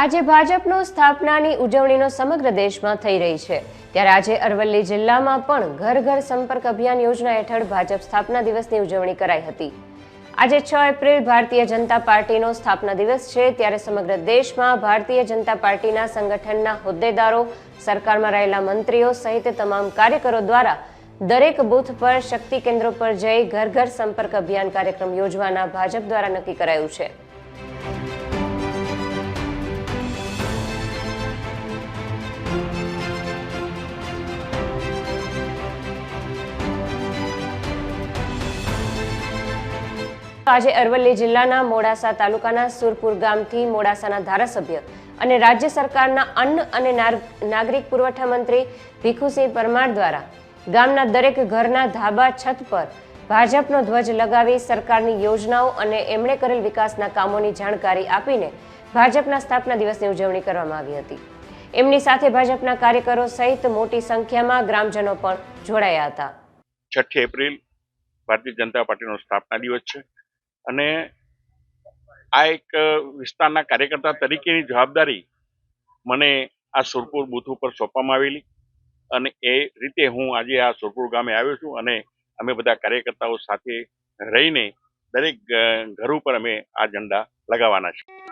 આજે ભાજપનો સ્થાપનાની ઉજવણીનો સમગ્ર દેશમાં થઈ રહી છે. ત્યારે આજે અરવલ્લી જિલ્લામાં પણ ઘર ઘર સંપર્ક અભિયાન યોજના હેઠળ ભાજપ સ્થાપના દિવસની ઉજવણી કરાઈ હતી. આજે છ એપ્રિલ ભારતીય જનતા પાર્ટીનો સ્થાપના દિવસ છે. ત્યારે સમગ્ર દેશમાં ભારતીય જનતા પાર્ટીના સંગઠનના હોદ્દેદારો, સરકારમાં રહેલા મંત્રીઓ સહિત તમામ કાર્યકરો દ્વારા દરેક બૂથ પર શક્તિ કેન્દ્રો પર જઈ ઘર ઘર સંપર્ક અભિયાન કાર્યક્રમ યોજવાના ભાજપ દ્વારા નક્કી કરાયું છે. આજે અરવલ્લી જિલ્લાના મોડાસા તાલુકાના સુરપુર ગામથી મોડાસાના ધારાસભ્ય અને રાજ્ય સરકારના અન્ન અને નાગરિક પુરવઠા મંત્રી ભીખુસિંહ પરમાર દ્વારા ગામના દરેક ઘરના ધાબા, છત પર ભાજપનો ધ્વજ લગાવી સરકારની યોજનાઓ અને એમણે કરેલ વિકાસના કામોની જાણકારી આપીને ભાજપના સ્થાપના દિવસની ઉજવણી કરવામાં આવી હતી. એમની સાથે ભાજપના કાર્યકરો સહિત મોટી સંખ્યામાં ગ્રામજનો પણ જોડાયા હતા. છઠ્ઠી એપ્રિલ ભારતીય જનતા પાર્ટીનો સ્થાપના દિવસ છે. અને આ એક વિસ્તારના કાર્યકર્તા તરીકેની જવાબદારી મને આ સુરપુર બૂથ ઉપર સોંપવામાં આવેલી અને એ રીતે હું આજે આ સુરપુર ગામે આવ્યો છું અને અમે બધા કાર્યકર્તાઓ સાથે રહીને દરેક ઘર ઉપર અમે આ ઝંડા લગાવવાના છે